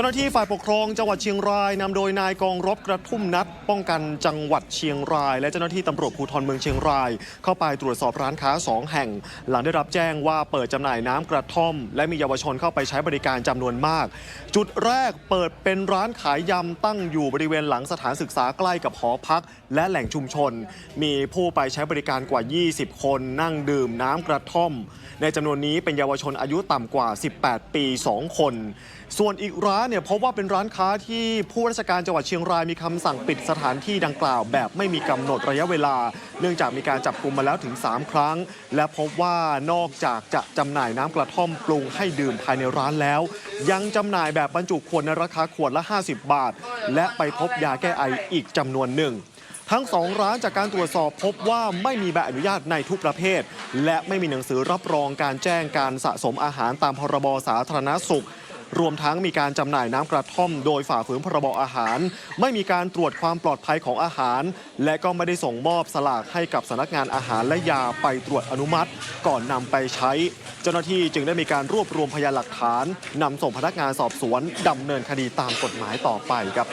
จ้าหน้าที่ฝ่ายปกครองจังหวัดเชียงรายนำโดยนายกองรบกระทุ่มนัด ป้องกันจังหวัดเชียงราย และเจ้าหน้าที่ตำรวจภูธรเมืองเชียงราย เข้าไปตรวจสอบร้านค้า 2 แห่ง หลังได้รับแจ้งว่าเปิดจำหน่ายน้ำกระท่อม และมีเยาวชนเข้าไปใช้บริการจำนวนมาก จุดแรกเปิดเป็นร้านขายยำตั้งอยู่บริเวณหลังสถานศึกษาใกล้กับหอพัก และแหล่งชุมชน มีผู้ไปใช้บริการกว่า 20 คน นั่งดื่มน้ำกระท่อม ในจำนวนนี้เป็นเยาวชนอายุต่ำกว่า 18 ปี 2 คน ส่วนอีกร้านเนี่ยพบว่าเป็นร้านค้าที่ผู้ราชการจังหวัดเชียงรายมีคำสั่งปิดสถานที่ดังกล่าว แบบไม่มีกำหนดระยะเวลา เนื่องจากมีการจับกลุ่มมาแล้วถึง 3 ครั้ง และพบว่านอกจากจะจำหน่ายน้ำกระท่อมปรุงให้ดื่มภายในร้านแล้ว ยังจำหน่ายแบบบรรจุขวดในราคาขวดละ 50 บาท และไปพบยาแก้ไออีกจำนวนหนึ่งทั้งสองร้านจากการตรวจสอบพบว่าไม่มีใบอนุญาตในทุกประเภท และไม่มีหนังสือรับรองการแจ้งการสะสมอาหารตามพรบสาธารณสุข รวมทั้งมีการจำหน่ายน้ำกระท่อม โดยฝ่าฝืนพรบอาหาร ไม่มีการตรวจความปลอดภัยของอาหาร และก็ไม่ได้ส่งมอบสลากให้กับสำนักงานอาหารและยาไปตรวจอนุมัติ ก่อนนำไปใช้ เจ้าหน้าที่จึงได้มีการรวบรวมพยานหลักฐานนำส่งพนักงานสอบสวนดำเนินคดีตามกฎหมายต่อไปครับ